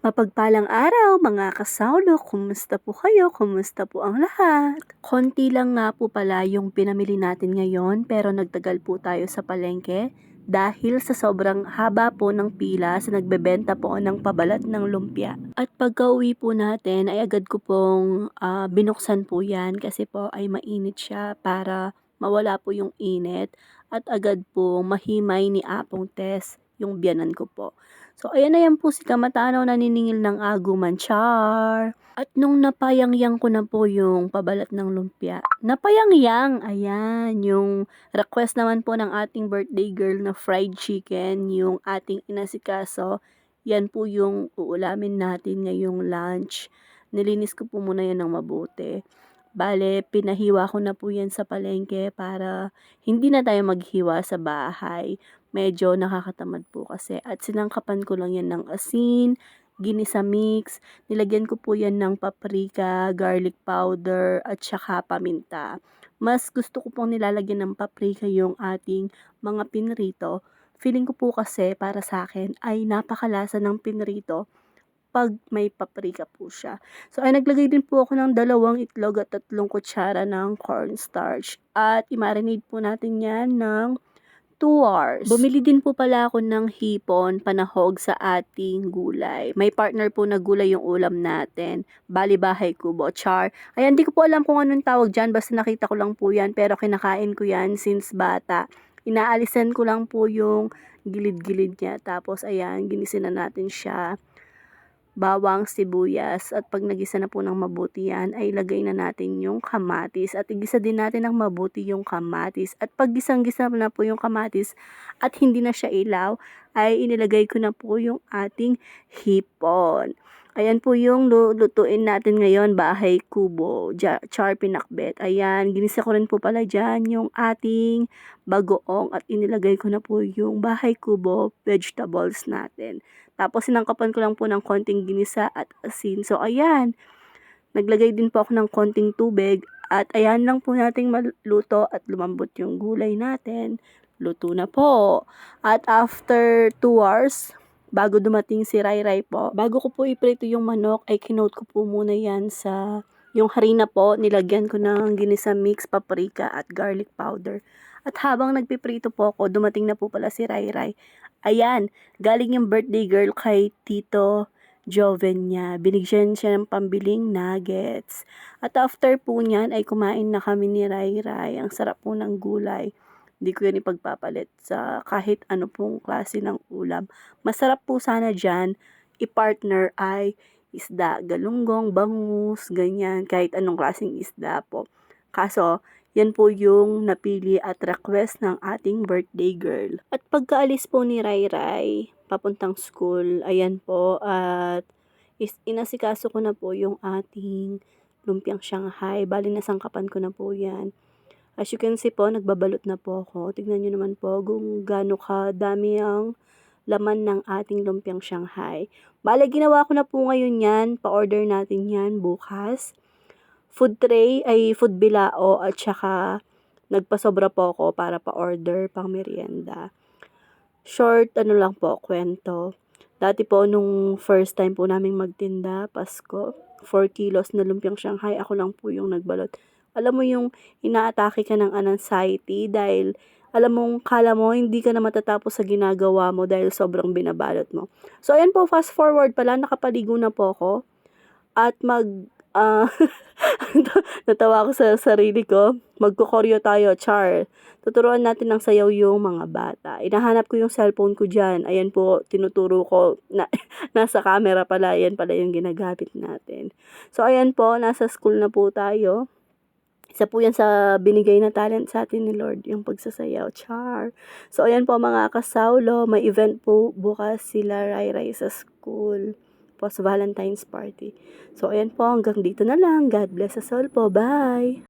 Mapagpalang araw mga kasawlo, kumusta po kayo? Kumusta po ang lahat? Konti lang nga po pala yung pinamili natin ngayon pero nagtagal po tayo sa palengke dahil sa sobrang haba po ng pila sa nagbebenta po ng pabalat ng lumpia. At pagka uwi po natin ay agad ko pong ah, binuksan po yan kasi po ay mainit siya para mawala po yung init at agad po mahimay ni Apong Tess yung biyanan ko po. So, ayan na yan po si Kamatanaw naniningil ng aguman, char. At nung napayangyang ko na po yung pabalat ng lumpia, napayangyang, ayan, yung request naman po ng ating birthday girl na fried chicken, yung ating inasikaso, yan po yung uulamin natin ngayong lunch. Nilinis ko po muna yan ng mabuti. Bale, pinahiwa ko na po yan sa palengke para hindi na tayo maghiwa sa bahay medyo nakakatamad po kasi. At sinangkapan ko lang yan ng asin, ginisa mix, nilagyan ko po yan ng paprika, garlic powder, at saka paminta. Mas gusto ko pong nilalagyan ng paprika yung ating mga pinrito. Feeling ko po kasi para sa akin ay napakalasa ng pinrito pag may paprika po siya. So ay naglagay din po ako ng dalawang itlog at tatlong kutsara ng cornstarch. At i-marinate po natin yan ng 2 hours. Bumili din po pala ako ng hipon, panahog sa ating gulay. May partner po na gulay yung ulam natin. Bali bahay kubo, char. Ay, hindi ko po alam kung anong tawag dyan. Basta nakita ko lang po yan. Pero kinakain ko yan since bata. Inaalisan ko lang po yung gilid-gilid niya. Tapos, ayan, ginisin na natin siya bawang, sibuyas at pag nagisa na po ng mabuti yan ay lagay na natin yung kamatis at igisa din natin ng mabuti yung kamatis at pag gisang-gisa na po yung kamatis at hindi na siya ilaw ay inilagay ko na po yung ating hipon. Ayan po yung lutuin natin ngayon, bahay kubo, char pinakbet. Ayan, ginisa ko rin po pala dyan yung ating bagoong at inilagay ko na po yung bahay kubo vegetables natin. Tapos sinangkapan ko lang po ng konting ginisa at asin. So ayan, naglagay din po ako ng konting tubig at ayan lang po nating maluto at lumambot yung gulay natin. Luto na po. At after 2 hours, bago dumating si Rai Rai po, bago ko po iprito yung manok, ay kinote ko po muna yan sa yung harina po, nilagyan ko ng ginisa mix, paprika at garlic powder. At habang nagpiprito po ako, dumating na po pala si Rai Rai. Ayan, galing yung birthday girl kay Tito Joven niya. Binigyan siya ng pambiling nuggets. At after po niyan ay kumain na kami ni Rai Rai. Ang sarap po ng gulay. Hindi ko yan ipagpapalit sa kahit ano pong klase ng ulam. Masarap po sana dyan, i-partner ay isda, galunggong, bangus, ganyan, kahit anong klaseng isda po. Kaso, yan po yung napili at request ng ating birthday girl. At pagkaalis po ni Rai Rai, papuntang school, ayan po, at is, inasikaso ko na po yung ating lumpiang Shanghai. Bali, nasangkapan ko na po yan. As you can see po, nagbabalot na po ako. Tignan nyo naman po kung gaano kadami ang laman ng ating lumpiang Shanghai. Bale, ginawa ko na po ngayon yan. Pa-order natin yan bukas. Food tray ay food bilao at saka nagpasobra po ako para pa-order pang merienda. Short, ano lang po, kwento. Dati po, nung first time po naming magtinda, Pasko, 4 kilos na lumpiang Shanghai, ako lang po yung nagbalot alam mo yung inaatake ka ng anxiety dahil alam mong kala mo hindi ka na matatapos sa ginagawa mo dahil sobrang binabalot mo. So ayan po, fast forward pala, nakapaligo na po ako at mag uh, natawa ako sa sarili ko. Magkukoryo tayo, char. Tuturuan natin ng sayaw yung mga bata. Inahanap ko yung cellphone ko dyan. Ayan po, tinuturo ko. Na, nasa camera pala. Ayan pala yung ginagamit natin. So, ayan po, nasa school na po tayo. Isa po yan sa binigay na talent sa atin ni Lord, yung pagsasayaw. Char. So, ayan po mga kasaulo. May event po bukas sila Rai Rai sa school. Po sa Valentine's Party. So, ayan po. Hanggang dito na lang. God bless us all po. Bye!